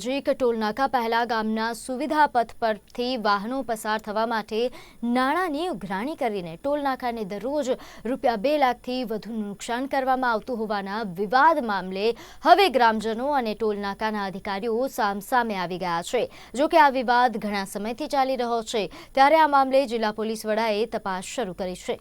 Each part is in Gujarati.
નજીક ટોલનાકા પહેલા ગામના સુવિધા પથ પરથી વાહનો પસાર થવા માટે નાણાંની ઉઘરાણી કરીને ટોલનાકાને દરરોજ રૂપિયા બે લાખથી વધુનું નુકસાન કરવામાં આવતું હોવાના વિવાદ મામલે હવે ગ્રામજનો અને ટોલનાકાના અધિકારીઓ સામસામે આવી ગયા છે. જોકે આ વિવાદ ઘણા સમયથી ચાલી રહ્યો છે, ત્યારે આ મામલે જિલ્લા પોલીસ વડાએ તપાસ શરૂ કરી છે.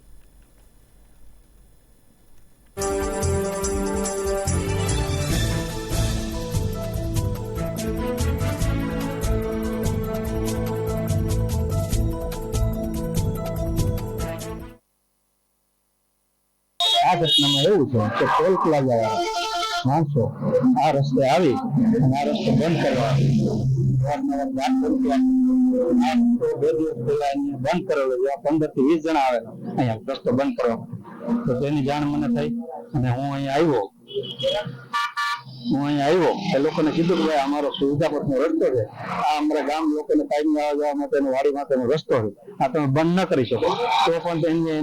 આ ઘટનામાં એવું છે કે ટોલ પ્લાઝા માણસો આ રસ્તે આવી અને આ રસ્તો બંધ કરવા. બે દિવસ પહેલા બંધ કરેલો એવા પંદરથી વીસ જણા આવેલા. અહીંયા રસ્તો બંધ કરવા તો તેની જાણ મને થઈ અને હું અહીંયા આવ્યો.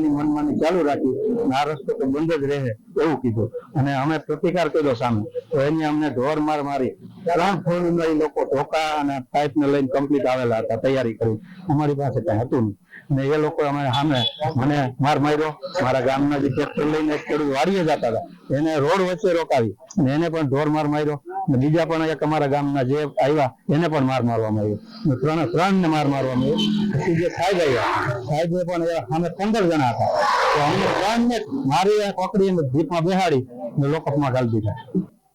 મનમાની ચાલુ રાખી આ રસ્તો તો બંધ જ રહે એવું કીધું. અને અમે પ્રતિકાર કર્યો સામે. તો એની અમને ઢોર માર મારી ત્રણ લોકો ઢોકા અને પાઇપ ને લઈને કમ્પ્લીટ આવેલા હતા, તૈયારી કરી. અમારી પાસે કઈ હતું નહીં. અને એ લોકો અમે સામે મને માર માર્યો મારા ગામના જે ટ્રેક્ટર લઈને એક ખેડૂત વાડીએ જતા હતા એને રોડ વચ્ચે રોકાવી અને એને પણ ઢોર માર માર્યો અને બીજા પણ એક અમારા ગામના જે આવ્યા એને પણ માર મારવામાં આવ્યો અને ત્રણે ત્રણ ને માર મારવામાં આવ્યો પછી જે સાહેબ આવ્યા સાહેબે પણ એ અમે પંદર જણા હતા તો અમને ત્રણ ને મારી આ પકડી અને જીપમાં બેહાડી અને લોકઅપમાં ઘાલી દીધા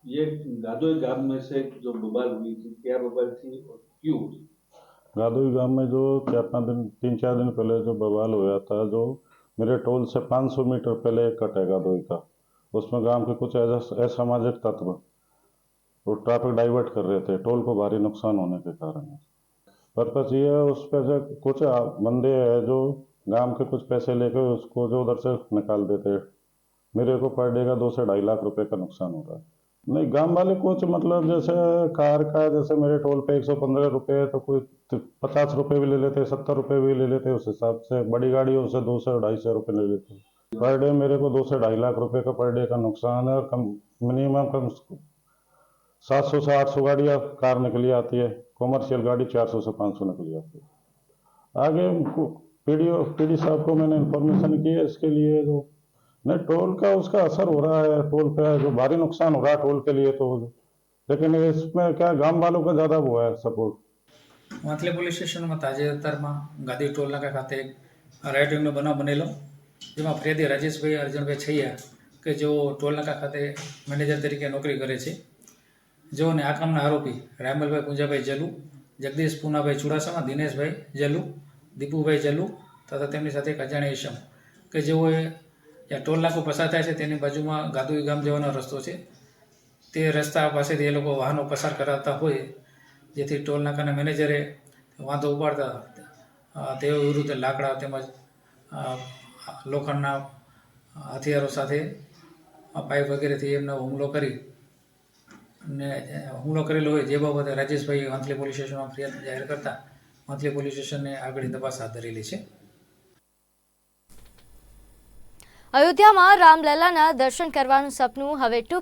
ये गादोई गांव में से जो बवाल हुई थी क्या बवाल थी और क्यों हुई? गादोई गाँव में जो चार पाँच दिन, तीन चार दिन पहले जो बवाल हुआ था, जो मेरे टोल से 500 मीटर पहले एक कट है गादोई का। उसमें गाँव के कुछ असामाजिक तत्व, वो ट्रैफ़िक डाइवर्ट कर रहे थे, टोल को भारी नुकसान होने के कारण। पर्पज ये है, उस पर जो कुछ बंदे हैं जो गाँव के कुछ पैसे लेकर उसको जो उधर से निकाल देते मेरे को पर डे का दो से ढाई लाख रुपए का नुकसान हो रहा है। नहीं, गाँव वाले कुछ मतलब जैसे कार का, जैसे मेरे टोल पे एक सौ पंद्रह रुपये है तो कोई पचास रुपये भी ले लेते सत्तर रुपये भी ले लेते हैं, उस हिसाब से बड़ी गाड़ी उससे दो सौ ढाई सौ रुपये ले लेते पर डे मेरे को दो से ढाई लाख रुपए का पर डे का नुकसान है, और कम, मिनिमम कम सात सौ से आठ सौ गाड़ियाँ कार निकली आती है, कॉमर्शियल गाड़ी चार सौ से पाँच सौ निकली आती है। आगे पी डी साहब को मैंने इन्फॉर्मेशन की है, इसके लिए जो नहीं टोल का उसका असर हो रहा है टोल पे जो भारी नुकसान हो रहा है टोल के लिए तो लेकिन इसमें क्या गांव वालों का ज़्यादा वो है सपोर्ट માથલી પોલીસ સ્ટેશનમાં તાજેતરમાં ગાદી ટોલનાકા ખાતે એક રાઇટિંગનો બનાવ બનેલો જેમાં ફરિયાદી રાજેશભાઈ અર્જુનભાઈ છૈયા કે જેઓ ટોલનાકા ખાતે મેનેજર તરીકે નોકરી કરે છે જેઓને આ કામના આરોપી રામલભાઈ પૂંજાભાઈ જલુ જગદીશ પૂનાભાઈ ચુડાસમા દિનેશભાઈ જલુ દીપુભાઈ જલુ તથા તેમની સાથે એક અજાણ્યા ઈસમ કે જેઓએ જ્યાં ટોલ નાકું પસાર થાય છે, તેની બાજુમાં ગાદુઈ ગામ જવાનો રસ્તો છે. તે રસ્તા પાસેથી એ લોકો વાહનો પસાર કરાવતા હોય, જેથી ટોલ નાકાના મેનેજરે વાંધો ઉપાડતા તે વિરુદ્ધ લાકડા તેમજ લોખંડના હથિયારો સાથે પાઇપ વગેરેથી એમનો હુમલો કરી ને હુમલો કરેલો હોય જે બાબતે રાજેશભાઈ વાંથલી પોલીસ સ્ટેશનમાં ફરિયાદ જાહેર કરતા વાંથલી પોલીસ સ્ટેશને આગળની તપાસ હાથ ધરેલી છે. અયોધ્યામાં રામલલાના દર્શન કરવાનું સપનું હવે ટૂંક